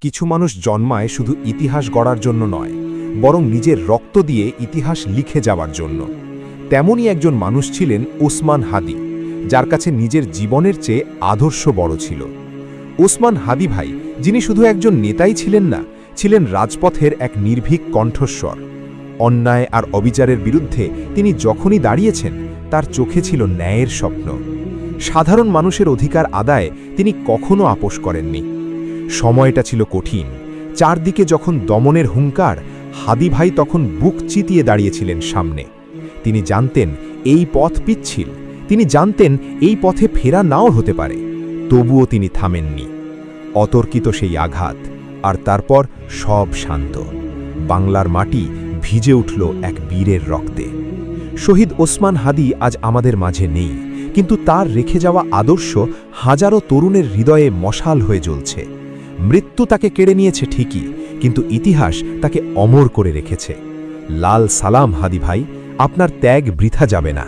কিছু মানুষ জন্মায় শুধু ইতিহাস গড়ার জন্য নয়, বরং নিজের রক্ত দিয়ে ইতিহাস লিখে যাওয়ার জন্য। তেমনই একজন মানুষ ছিলেন ওসমান হাদি, যার কাছে নিজের জীবনের চেয়ে আদর্শ বড় ছিল। ওসমান হাদি ভাই, যিনি শুধু একজন নেতাই ছিলেন না, ছিলেন রাজপথের এক নির্ভীক কণ্ঠস্বর। অন্যায় আর অবিচারের বিরুদ্ধে তিনি যখনই দাঁড়িয়েছেন, তার চোখে ছিল ন্যায়ের স্বপ্ন। সাধারণ মানুষের অধিকার আদায়ে তিনি কখনো আপোষ করেননি। সময়টা ছিল কঠিন। চারদিকে যখন দমনের হুঙ্কার, হাদি ভাই তখন বুক চিতিয়ে দাঁড়িয়েছিলেন সামনে। তিনি জানতেন, এই পথ পিচ্ছিল। তিনি জানতেন, এই পথে ফেরা নাও হতে পারে। তবুও তিনি থামেননি। অতর্কিত সেই আঘাত, আর তারপর সব শান্ত। বাংলার মাটি ভিজে উঠল এক বীরের রক্তে। শহীদ ওসমান হাদি আজ আমাদের মাঝে নেই, কিন্তু তার রেখে যাওয়া আদর্শ হাজারো তরুণের হৃদয়ে মশাল হয়ে জ্বলছে। মৃত্যু তাকে কেড়ে নিয়েছে ঠিকই, কিন্তু ইতিহাস তাকে অমর করে রেখেছে। লাল সালাম, হাদি ভাই, আপনার ত্যাগ বৃথা যাবে না।